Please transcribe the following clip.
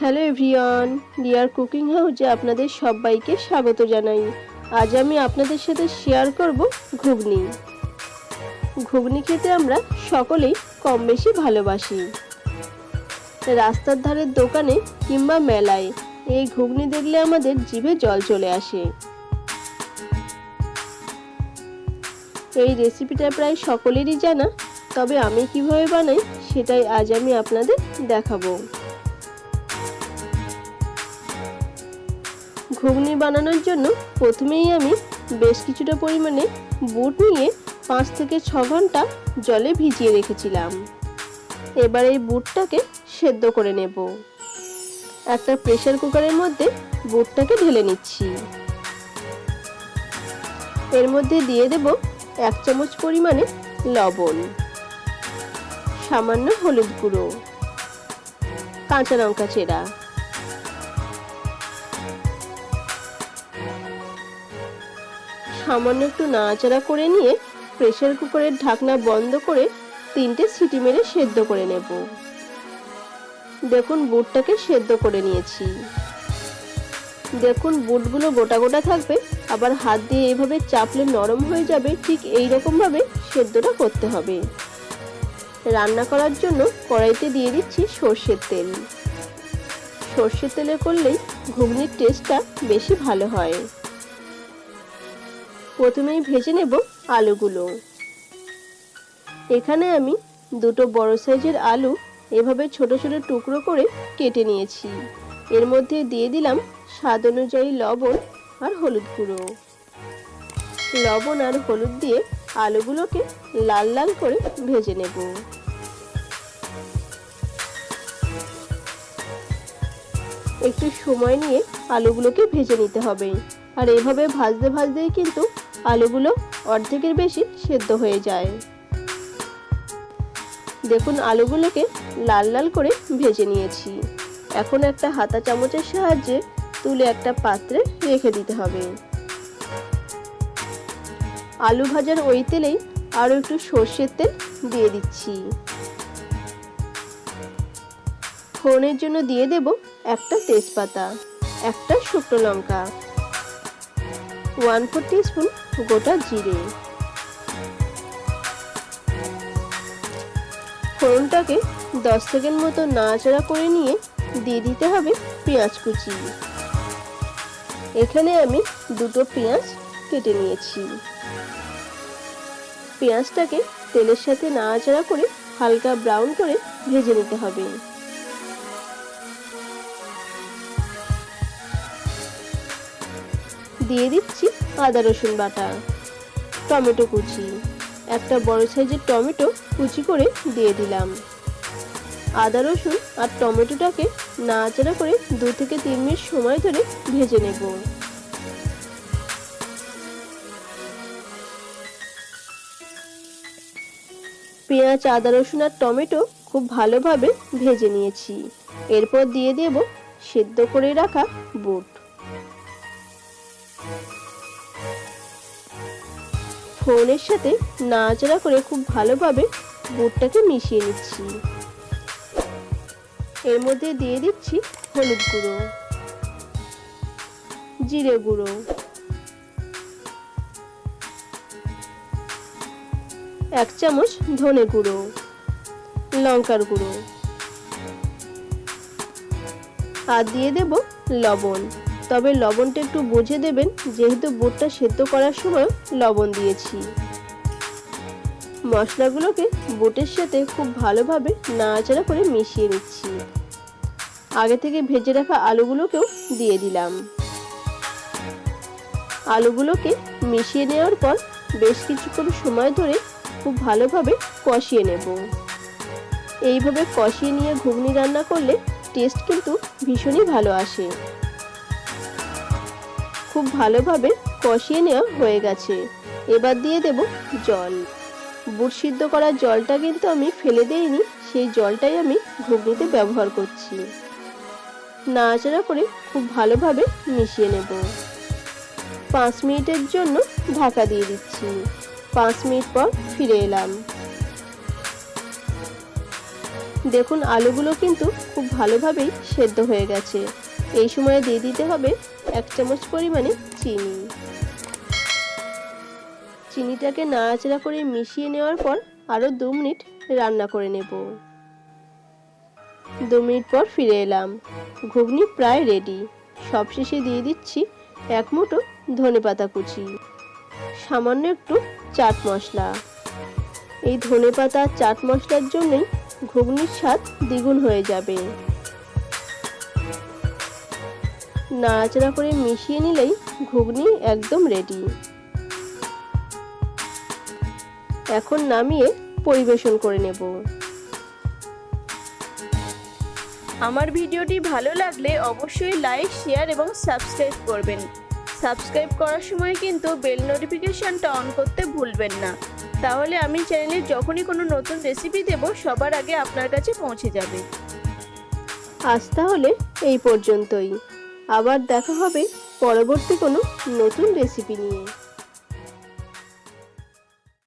Hello everyone, deer cooking হাউসে আপনাদের সবাইকে স্বাগত জানাই। আজ আমি আপনাদের সাথে শেয়ার করব ঘুগনি। ঘুগনি খেতে আমরা সকলেই কম বেশি ভালোবাসি। রাস্তার ধারের দোকানে কিংবা মেলায় এই ঘুগনি দেখলে আমাদের জিভে জল চলে আসে। এই রেসিপিটা প্রায় সকলেরই জানা তবে আমি কীভাবে বানাই সেটাই আজ আমি আপনাদের দেখাবো। ঘুগনি বানানোর জন্য প্রথমেই আমি বেশ কিছুটা পরিমাণে বুট নিয়ে পাঁচ থেকে ছ ঘণ্টা জলে ভিজিয়ে রেখেছিলাম। এবার এই বুটটাকে সেদ্ধ করে নেব। একটা প্রেসার কুকারের মধ্যে বুটটাকে ঢেলে নিচ্ছি। এর মধ্যে দিয়ে দেব এক চামচ পরিমাণে লবণ। সামান্য হলুদ গুঁড়ো। কাঁচা লঙ্কা চেরা। সামান্য একটু নাড়াচাড়া করে নিয়ে প্রেশার কুকারের ঢাকনা বন্ধ করে তিনটে সিটি মেরে সেদ্ধ করে নেব। দেখুন বুটটাকে সেদ্ধ করে নিয়েছি। দেখুন বুটগুলো গোটা গোটা থাকবে, আবার হাত দিয়ে এইভাবে চাপলে নরম হয়ে যাবে, ঠিক এই রকম ভাবে সেদ্ধটা করতে হবে। রান্না করার জন্য কড়াইতে দিয়ে দিচ্ছি সর্ষের তেল। সর্ষের তেলে করলেই ঘুগনির টেস্টটা বেশি ভালো হয়। প্রথমেই ভেজে নেব আলুগুলো। এখানে আমি দুটো বড় সাইজের আলু এভাবে ছোট ছোট টুকরো করে কেটে নিয়েছি। এর মধ্যে দিয়ে দিলাম স্বাদ অনুযায়ী লবণ আর হলুদ গুঁড়ো। লবণ আর হলুদ দিয়ে আলুগুলোকে লাল লাল করে ভেজে নেব। একটু সময় নিয়ে আলুগুলোকে ভেজে নিতে হবে। আর এভাবে ভাজতে ভাজতেই কিন্তু আলুগুলো অর্ধেকের বেশি সেদ্ধ হয়ে যায়। দেখুন আলুগুলোকে লাল লাল করে ভেজে নিয়েছি। এখন একটা হাতা চামচের সাহায্যে তুলে একটা পাত্রে রেখে দিতে হবে। আলু ভাজার ওই তেলেই আরও একটু সর্ষের তেল দিয়ে দিচ্ছি। ফোড়নের জন্য দিয়ে দেব একটা তেজপাতা, একটা শুকনো লঙ্কা ওয়ান ফোর স্পুন গোটা জিরে। ফোড়নটাকে দশ সেকেন্ড মতো নাড়াচাড়া করে নিয়ে দিয়ে দিতে হবে পেঁয়াজ কুচি। এখানে আমি দুটো পেঁয়াজ কেটে নিয়েছি। পেঁয়াজটাকে তেলের সাথে নাড়াচাড়া করে হালকা ব্রাউন করে ভেজে নিতে হবে। দিয়ে দিচ্ছি আদা রসুন বাটা, টমেটো কুচি। একটা বড় সাইজের টমেটো কুচি করে দিয়ে দিলাম। আদা রসুন আর টমেটোটাকে নাড়াচাড়া করে দু থেকে তিন মিনিট সময় ধরে ভেজে নেব। পেঁয়াজ, আদা রসুন আর টমেটো খুব ভালোভাবে ভেজে নিয়েছি। এরপর দিয়ে দেব সেদ্ধ করে রাখা বুট। ফোনের সাথে নাড়াচাড়া করে খুব ভালোভাবে বুটটাকে মিশিয়ে নিচ্ছি। এর মধ্যে দিয়ে দিচ্ছি হলুদ গুঁড়ো, জিরে গুঁড়ো, এক চামচ ধনে গুঁড়ো, লঙ্কার গুঁড়ো আর দিয়ে দেব লবণ। তবে লবণটা একটু বুঝে দেবেন, যেহেতু বুটটা সেদ্ধ করার সময় লবণ দিয়েছি। মশলাগুলোকে বুটের সাথে খুব ভালোভাবে নাড়াচাড়া করে মিশিয়ে নিচ্ছি। আগে থেকে ভেজে রাখা আলুগুলোকেও দিয়ে দিলাম। আলুগুলোকে মিশিয়ে নেওয়ার পর বেশ কিছুক্ষণ সময় ধরে খুব ভালোভাবে কষিয়ে নেব। এইভাবে কষিয়ে নিয়ে ঘুগনি রান্না করলে টেস্ট কিন্তু ভীষণই ভালো আসে। খুব ভালোভাবে কষিয়ে নেওয়া হয়ে গেছে। এবার দিয়ে দেব জল। বুট সিদ্ধ করা জলটা কিন্তু আমি ফেলে দেইনি, সেই জলটাই আমি ঘুগনিতে ব্যবহার করছি। নাড়াচাড়া করে খুব ভালোভাবে মিশিয়ে নেব। পাঁচ মিনিটের জন্য ঢাকা দিয়ে দিচ্ছি। পাঁচ মিনিট পর ফিরে এলাম। দেখুন, আলুগুলো কিন্তু খুব ভালোভাবেই সেদ্ধ হয়ে গেছে। এই সময় দিয়ে দিতে হবে এক চামচ পরিমাণে চিনি। চিনিটাকে নাড়াচাড়া করে মিশিয়ে নেওয়ার পর আরও দু মিনিট রান্না করে নেব। দু মিনিট পর ফিরে এলাম। ঘুগনি প্রায় রেডি সবশেষে দিয়ে দিচ্ছি এক মুঠো ধনে পাতা কুচি। সামান্য একটু চাট মশলা। এই ধনে পাতা চাট মশলার জন্যই ঘুগনির স্বাদ দ্বিগুণ হয়ে যাবে। নাড়াচাড়া করে মিশিয়ে নিলেই ঘুগনি একদম রেডি এখন নামিয়ে পরিবেশন করে নেব। আমার ভিডিওটি ভালো লাগলে অবশ্যই লাইক শেয়ার এবং সাবস্ক্রাইব করবেন। সাবস্ক্রাইব করার সময় কিন্তু বেল নোটিফিকেশনটা অন করতে ভুলবেন না। তাহলে আমি চ্যানেলে যখনই কোনো নতুন রেসিপি দেব, সবার আগে আপনার কাছে পৌঁছে যাবে। আজ তাহলে এই পর্যন্তই। আবার দেখা হবে পরবর্তী কোনো নতুন রেসিপি নিয়ে।